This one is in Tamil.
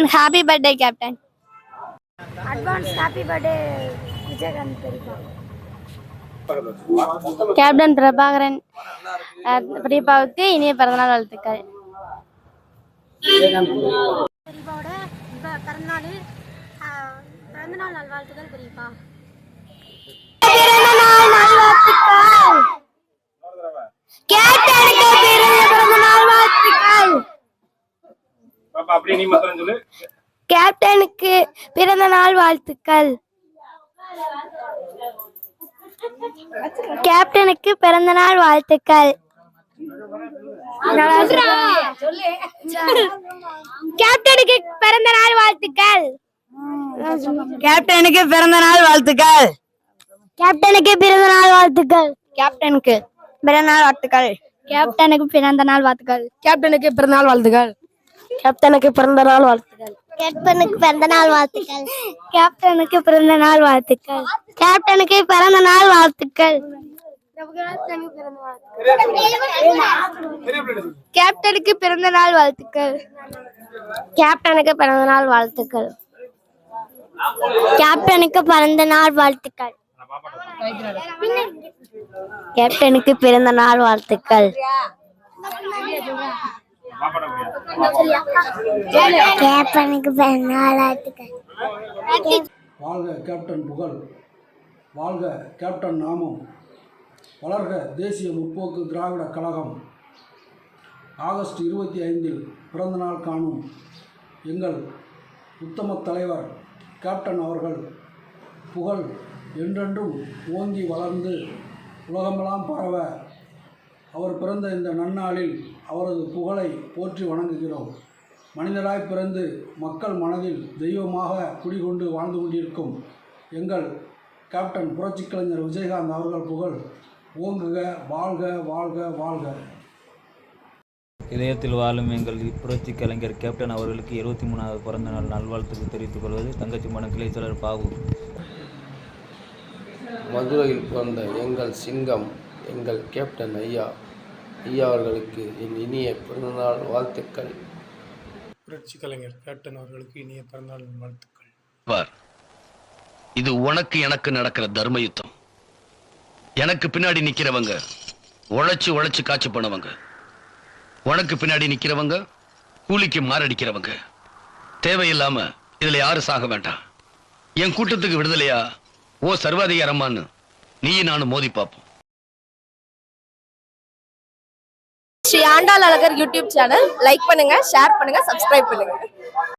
Captain happy birthday captain advance happy birthday Vijayakanth பெரியப்பா கேப்டன் பிரபாகரன் பெரியப்பாவுக்கு இனிய பிறந்தநாள் வாழ்த்துக்கள். பெரியப்பாவோட பிறந்தநாள் பிறந்தநாள் நல்வாழ்த்துக்கள். பெரியப்பா கேப்டனுக்கு பிறந்த நாள் வாழ்த்துக்கள். கேப்டனுக்கு பிறந்த நாள் வாழ்த்துக்கள். கேப்டனுக்கு பிறந்த நாள் வாழ்த்துக்கள். கேப்டனுக்கு பிறந்த நாள் வாழ்த்துக்கள். கேப்டனுக்கு பிறந்த நாள் வாழ்த்துக்கள். கேப்டனுக்கு பிறந்த நாள் வாழ்த்துக்கள். கேப்டனுக்கு பிறந்த நாள் வாழ்த்துக்கள். கேப்டனுக்கு பிறந்த நாள் வாழ்த்துக்கள். கேப்டனுக்கு பிறந்த நாள் வாழ்த்துக்கள். கேப்டனுக்கு பிறந்த நாள் வாழ்த்துக்கள். கேப்டனுக்கு பிறந்த நாள் வாழ்த்துக்கள். கேப்டனுக்கு பிறந்த நாள் வாழ்த்துக்கள். கேப்டனுக்கு பிறந்த நாள் வாழ்த்துக்கள். கேப்டனுக்கு பிறந்த நாள் வாழ்த்துக்கள். கேப்டனுக்கு பிறந்த நாள் வாழ்த்துக்கள். கேப்டனுக்கு பிறந்த நாள் வாழ்த்துக்கள். கேப்டனுக்கு வாழ்க கேப்டன் புகழ் வாழ்க கேப்டன் நாமம் வளர்க தேசிய முற்போக்கு திராவிட கழகம். ஆகஸ்ட் இருபத்தி ஐந்தில் பிறந்தநாள் காணும் எங்கள் உத்தம தலைவர் கேப்டன் அவர்கள் புகழ் என்றென்றும் ஓங்கி வளர்ந்து உலகமெல்லாம் பரவ அவர் பிறந்த இந்த நன்னாளில் அவரது புகழை போற்றி வணங்குகிறோம். மனிதராய் பிறந்து மக்கள் மனதில் தெய்வமாக குடிகொண்டு வாழ்ந்து கொண்டிருக்கும் எங்கள் கேப்டன் புரட்சிக் கலைஞர் விஜயகாந்த் அவர்கள் புகழ் ஓங்குக வாழ்க வாழ்க வாழ்க. இதயத்தில் வாழும் எங்கள் புரட்சி கலைஞர் கேப்டன் அவர்களுக்கு இருபத்தி மூணாவது பிறந்த நாள் நல்வாழ்த்துக்கள் தெரிவித்துக் கொள்வது தங்கச்சி மன கிளைச்சலர் பாபு. மதுரையில் பிறந்த எங்கள் சிங்கம் எங்கள் கேப்டன் ஐயா ஐயா அவர்களுக்கு என் இனிய பிறந்தநாள் வாழ்த்துக்கள். புரட்சி கலைஞர் கேப்டன் அவர்களுக்கு இனிய பிறந்தநாள் வாழ்த்துக்கள். பார் இது உனக்கு எனக்கு நடக்கிற தர்ம யுத்தம் எனக்கு பின்னாடி நிக்கிறவங்க உழைச்சு உழைச்சு காட்சி பண்ணவங்க. உனக்கு பின்னாடி நிக்கிறவங்க கூலிக்கு மாரடிக்கிறவங்க. தேவையில்லாம இதுல யாரும் சாக வேண்டாம். என் கூட்டத்துக்கு விடுதலையா? ஓ சர்வாதிகாரமான்னு நீ நானும் மோதி பார்ப்போம். Sri Andal Azhagar YouTube channel. Like பண்ணுங்க ஷேர் பண்ணுங்க சப்ஸ்கிரைப் பண்ணுங்க.